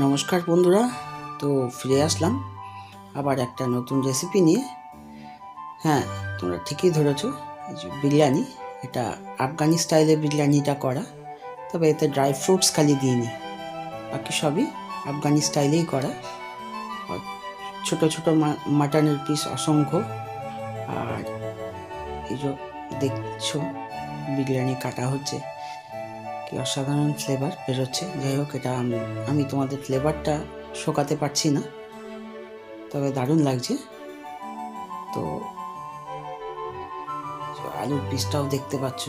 নমস্কার বন্ধুরা, তো ফিরে আসলাম আবার একটা নতুন রেসিপি নিয়ে। হ্যাঁ তোমরা ঠিকই ধরেছো, এই যে বিরিয়ানি, এটা আফগানি স্টাইলে বিরিয়ানিটা করা, তবে এতে ড্রাই ফ্রুটস খালি দিইনি, বাকি সবই আফগানি স্টাইলেই করা। ছোট ছোট মাটনের পিস অসংখ্য, আর এই যে দেখছ, বিরিয়ানি কাটা হচ্ছে। কি অসাধারণ ফ্লেভার বেরোচ্ছে। যাই হোক, এটা আমি তোমাদের ফ্লেভারটা শোকাতে পারছি না, তবে দারুণ লাগছে। তো তো আলুর পিসটাও দেখতে পাচ্ছ,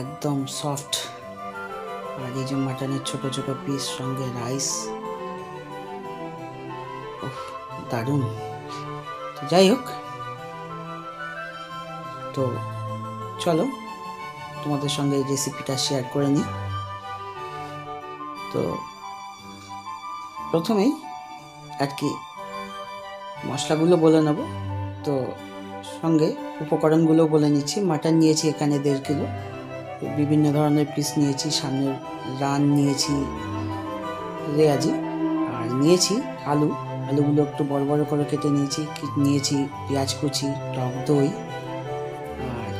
একদম সফট আর এই যে মাটনের ছোট ছোট পিস সঙ্গে রাইস দারুণ। তো যাই হোক, তো চলো তোমাদের সঙ্গে এই রেসিপিটা শেয়ার করে নিই। তো প্রথমেই আর কি মশলাগুলো বলে নেব। তো সঙ্গে উপকরণগুলো বলে নিচ্ছি। মাটন নিয়েছি এখানে দেড় কিলো। বিভিন্ন ধরনের পিস নিয়েছি। সামনের রান নিয়েছি রেয়াজি। আর নিয়েছি আলু। আলুগুলো একটু বড় বড় করে কেটে নিয়েছি। নিয়েছি পেঁয়াজ কুচি, টক দই। আর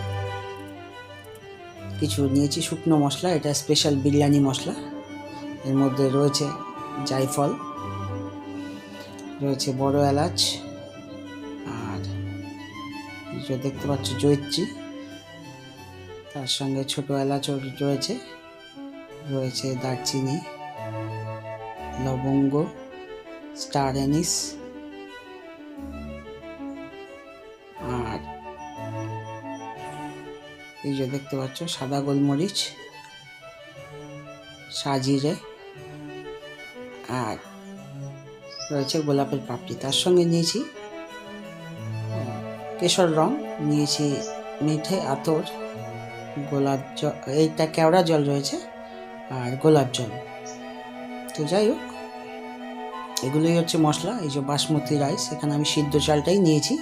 কিছু নিয়েছি শুকনো মশলা। এটা স্পেশাল বিরিয়ানি মশলা। এর মধ্যে রয়েছে জায়ফল রয়েছে বড় এলাচ, আর যে দেখতে পাচ্ছ জৈত্রী তার সঙ্গে ছোট এলাচও রয়েছে রয়েছে দারচিনি, লবঙ্গ, স্টার এনিস আর এই যে দেখতে পাচ্ছ সাদা গোলমরিচ সাজিরে আর রয়েছে গোলাপের পাপড়ি। তার সঙ্গে নিয়েছি কেশর রং, নিয়েছি মিঠে, আতর, গোলাপ জল এইটা কেওড়া জল রয়েছে আর গোলাপ জল। তো যাই হোক, এগুলোই হচ্ছে মশলা, এই যে বাসমতি রাইস, এখানে আমি সিদ্ধ চালটাই নিয়েছি।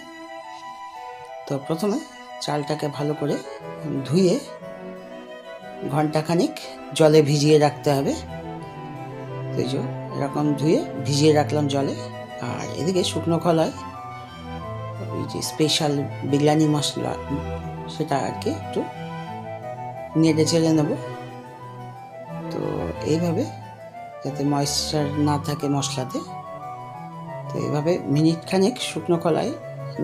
তো প্রথমে চালটাকে ভালো করে ধুয়ে ঘন্টাখানিক জলে ভিজিয়ে রাখতে হবে। এই যে এরকম ধুয়ে ভিজিয়ে রাখলাম জলে। আর এদিকে শুকনো খোলায় ওই যে স্পেশাল বিরিয়ানি মশলা, সেটা আর কি একটু নেড়ে চেড়ে নেব। তো এইভাবে যাতে ময়েশ্চার না থাকে মশলাতে। তো এইভাবে মিনিট খানেক শুকনো কলায়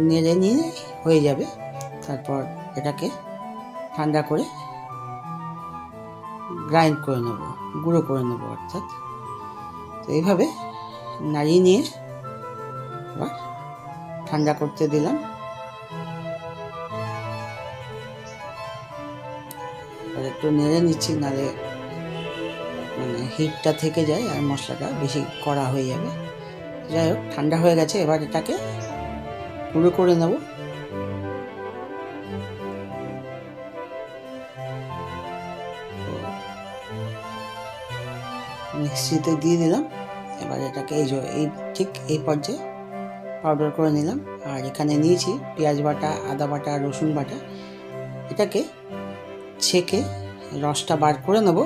নেড়ে নিয়ে হয়ে যাবে। তারপর এটাকে ঠান্ডা করে গ্রাইন্ড করে নেব, গুঁড়ো করে নেব অর্থাৎ। তো এইভাবে নাড়িয়ে নিয়ে এবার ঠান্ডা করতে দিলাম। আর একটু নেড়ে নিচ্ছি নালে মানে হিটটা থেকে যায় আর মশলাটা বেশি কড়া হয়ে যাবে। যাই হোক, ঠান্ডা হয়ে গেছে, এবার এটাকে গুঁড়ো করে নেব। মিক্সিতে দিয়ে দিলাম। এবার এটাকে এই এই ঠিক এই পর্যায়ে পাউডার করে নিলাম। আর এখানে নিয়েছি পেঁয়াজ বাটা, আদা বাটা, রসুন বাটা। এটাকে ছেঁকে রসটা বার করে নেব।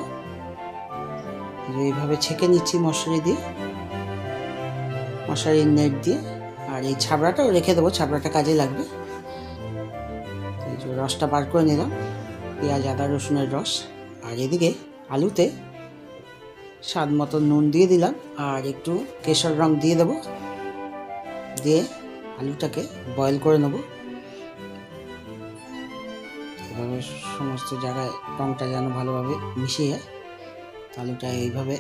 এইভাবে ছেঁকে নিচ্ছি মশারি দিয়ে, মশারির নেট দিয়ে। আর এই ছাবড়াটাও রেখে দেবো, ছাবড়াটা কাজে লাগবে। রসটা বার করে নিলাম, পেঁয়াজ, আদা, রসুনের রস। আর এদিকে আলুতে স্বাদ মতো নুন দিয়ে দিলাম আর একটু কেশর রং দিয়ে দেবো। দিয়ে আলুটাকে বয়েল করে নেব। এভাবে সমস্ত জায়গায় রংটা যেন ভালোভাবে মিশিয়ে আলুটা এইভাবে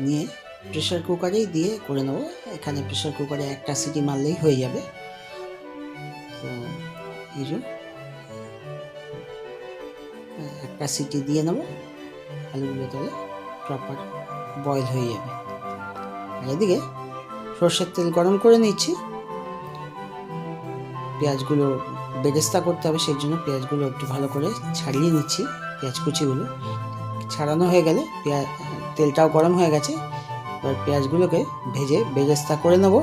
নিয়ে প্রেশার কুকারেই দিয়ে করে নেব। এখানে প্রেশার কুকারে একটা সিটি মারলেই হয়ে যাবে। তো এই যে, একটা সিটি দিয়ে নেব আলুগুলো তাহলে প্রপার বয়েল হয়ে যাবে। আর এদিকে সর্ষের তেল গরম করে নিচ্ছি। পেঁয়াজগুলো বেরেস্তা করতে হবে, সেই জন্য পেঁয়াজগুলো একটু ভালো করে ছাড়িয়ে নিচ্ছি, পেঁয়াজ কুচিগুলো। ছাড়ানো হয়ে গেলে পেঁয়াজ তেলটাও গরম হয়ে গেছে। এবার পেঁয়াজগুলোকে ভেজে বেরেস্তা করে নেব।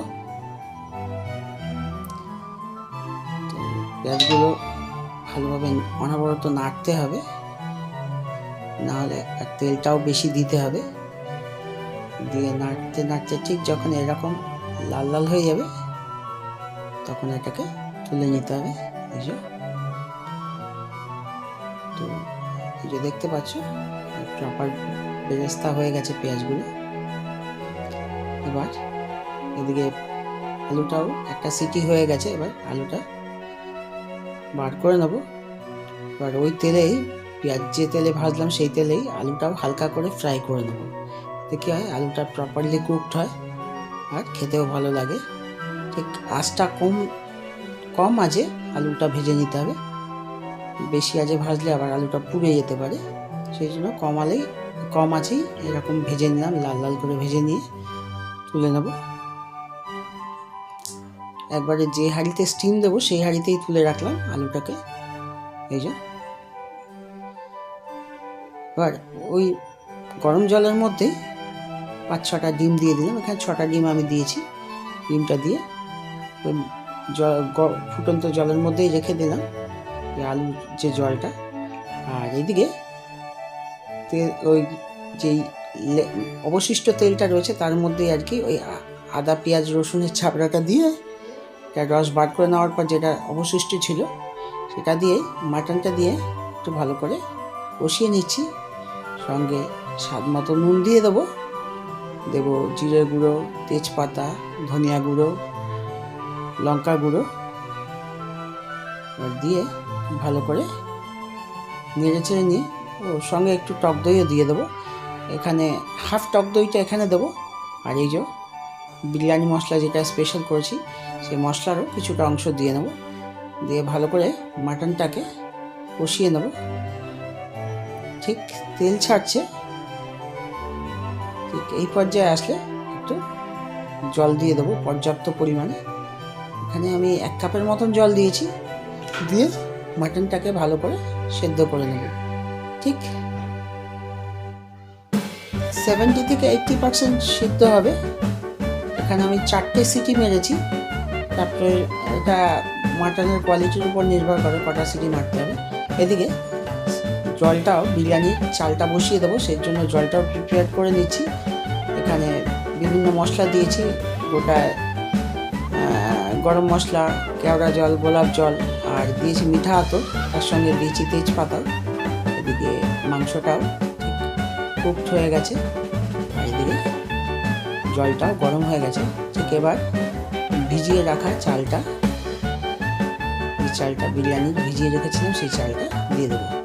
পেঁয়াজগুলো ভালোভাবে অনবরত নাড়তে হবে। নাহলে তেলটাও বেশি দিতে হবে। দিয়ে নাড়তে নাড়তে ঠিক যখন এরকম লাল লাল হয়ে যাবে, তখন এটাকে তুলে নিতে হবে। এই তো এই যে দেখতে পাচ্ছ প্রপার বেরেস্তা হয়ে গেছে পেঁয়াজগুলো। এবার এদিকে আলুটাও একটা সিটি হয়ে গেছে, এবার আলুটা বার করে নেব। এবার ওই তেলেই পেঁয়াজ যে তেলে ভাজলাম সেই তেলেই আলুটাও হালকা করে ফ্রাই করে নেব। এতে কী হয় আলুটা প্রপারলি কুকড হয় আর খেতেও ভালো লাগে। ঠিক আঁচটা কম কম আজে আলুটা ভেজে নিতে হবে। বেশি আজে ভাজলে আবার আলুটা পুড়ে যেতে পারে। সেই জন্য কম আলেই কম আছেই এরকম ভেজে নিলাম, লাল লাল করে ভেজে নিয়ে তুলে নেব। একবারে যে হাঁড়িতে স্টিম দেবো সেই হাঁড়িতেই তুলে রাখলাম আলুটাকে। এই যে। এবার ওই গরম জলের মধ্যে পাঁচ ছটা ডিম দিয়ে দিলাম। এখানে ছটা ডিম আমি দিয়েছি। ডিমটা দিয়ে ওই জল ফুটন্ত জলের মধ্যেই রেখে দিলাম এই আলুর যে জলটা। আর এইদিকে তেল ওই যেই অবশিষ্ট তেলটা রয়েছে তার মধ্যেই আর কি ওই আদা, পেঁয়াজ, রসুনের ছাপড়াটা দিয়ে তার রস বার করে নেওয়ার পর যেটা অবশিষ্ট ছিল সেটা দিয়ে, মাটনটা দিয়ে একটু ভালো করে কষিয়ে নিচ্ছি। সঙ্গে স্বাদ মতো নুন দিয়ে দেবো। দেবো জিরে গুঁড়ো, তেজপাতা, ধনিয়া গুঁড়ো, লঙ্কা গুঁড়ো। দিয়ে ভালো করে নেড়ে চেড়ে নিয়ে ওর সঙ্গে একটু টক দইও দিয়ে দেবো। এখানে হাফ টক দইটা এখানে দেবো। আর এই যে বিরিয়ানি মশলা যেটা স্পেশাল করেছি, সেই মশলারও কিছুটা অংশ দিয়ে নেব। দিয়ে ভালো করে মাটনটাকে কষিয়ে নেব। ঠিক তেল ছাড়ছে। ঠিক এই পর্যায়ে আসলে একটু জল দিয়ে দেবো পর্যাপ্ত পরিমাণে। এখানে আমি এক কাপের মতন জল দিয়েছি। দিয়ে মাটনটাকে ভালো করে সেদ্ধ করে নেব। ঠিক সেভেন্টি থেকে এইট্টি পার্সেন্ট সিদ্ধ হবে। এখানে আমি চারটে সিটি মেরেছি। তারপরে এটা মাটনের কোয়ালিটির উপর নির্ভর করে কটা সিটি মারতে হবে। এদিকে জলটাও বিরিয়ানির চালটা বসিয়ে দেবো, সেই জন্য জলটাও প্রিপেয়ার করে নিচ্ছি। এখানে বিভিন্ন মশলা দিয়েছি, গোটা গরম মশলা, কেওড়া জল, গোলাপ জল, আর দিয়েছি মিঠা আতর, তার সঙ্গে দিয়েছি তেজপাতা, এদিকে মাংসটাও কুকড হয়ে গেছে। এদিকে জলটাও গরম হয়ে গেছে। ঠিক এবার ভিজিয়ে রাখা চালটা, এই চালটা বিরিয়ানি ভিজিয়ে রেখেছিলাম, সেই চালটা দিয়ে দেবো।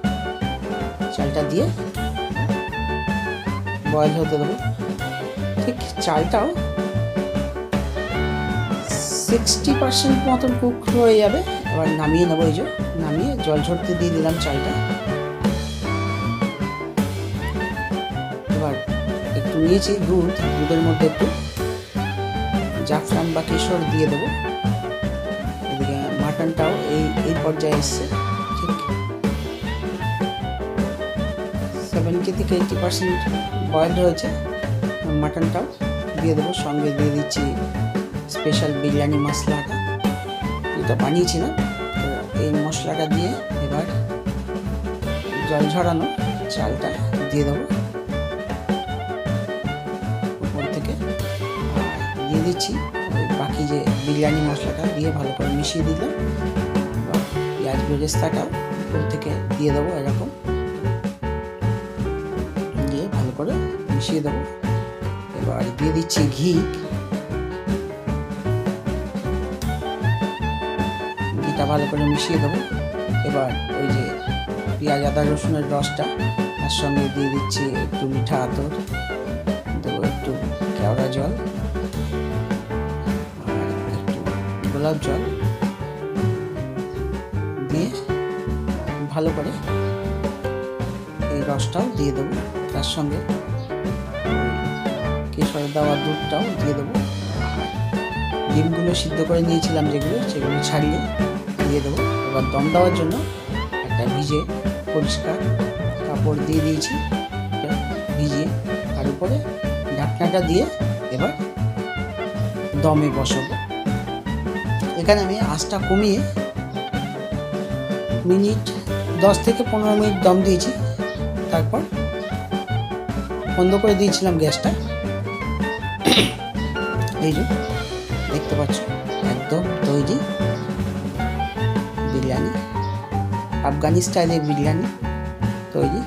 চালটা দিয়ে বয়েল হতে দেবো। ঠিক চালটাও সিক্সটি পার্সেন্ট মতন কুক হয়ে যাবে। এবার নামিয়ে নেব এই যে, নামিয়ে জল ঝরতে দিয়ে দিলাম চালটা। এবার একটু নিয়েছি দুধ, দুধের মধ্যে একটু জাফরান বা কেশর দিয়ে দেবো। এদিকে মাটনটাও এই এই পর্যায়ে এসছে। সেভেন্টি থেকে এইটি পার্সেন্ট বয়েলড হয়েছে মাটনটাও দিয়ে দেবো, সঙ্গে দিয়ে দিচ্ছি স্পেশাল বিরিয়ানি মশলাটা। যেটা বানিয়েছিলাম তো এই মশলাটা দিয়ে এবার জল ঝরানো চালটা দিয়ে দেবো। উপর থেকে দিয়ে দিচ্ছি বাকি যে বিরিয়ানি মশলাটা দিয়ে ভালো করে মিশিয়ে দিলাম। পেঁয়াজ বেরেস্তাটাও উপর থেকে দিয়ে দেবো এরকম। করে, মিশিয়ে দেবো। এবার দিয়ে দিচ্ছি ঘি। ঘিটা ভালো করে মিশিয়ে দেবো। এবার ওই যে পেঁয়াজ, আদা, রসুনের রসটা, তার সঙ্গে দিয়ে দিচ্ছি একটু মিঠা আতর। দেবো একটু কেওড়া জল একটু গোলাপ জল দিয়ে ভালো করে এই রসটাও দিয়ে দেবো। তার সঙ্গে। কেশরের দেওয়া দুধটাও দিয়ে দেবো। ডিমগুলো সিদ্ধ করে নিয়েছিলাম যেগুলো, সেগুলো ছাড়িয়ে দিয়ে দেবো। এবার দম দেওয়ার জন্য একটা ভিজে পরিষ্কার কাপড় দিয়ে দিয়েছি। ভিজিয়ে তার উপরে ঢাকনাটা দিয়ে এবার দমে বসাবো। এখানে আমি আঁচটা কমিয়ে মিনিট দশ থেকে পনেরো মিনিট দম দিয়েছি। তারপর বন্ধ করে দিয়েছিলাম গ্যাসটা। এই যে, দেখতে পাচ্ছ, একদম তৈরি বিরিয়ানি, আফগানি স্টাইলের বিরিয়ানি তৈরি।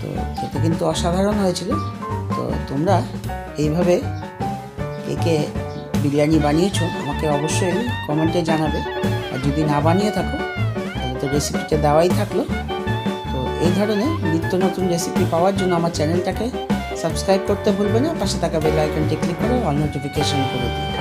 তো খেতে কিন্তু অসাধারণ হয়েছিল। তো তোমরা এইভাবে কে কে বিরিয়ানি বানিয়েছো, আমাকে অবশ্যই কমেন্টে জানাবে। আর যদি না বানিয়ে থাকো, তাহলে তো রেসিপিটা দেওয়াই থাকল। এই ধরনের নিত্য নতুন রেসিপি পাওয়ার জন্য আমার চ্যানেলটাকে সাবস্ক্রাইব করতে ভুলবে না। পাশে থাকা বেল আইকনটি ক্লিক করে অল নোটিফিকেশন করে দিও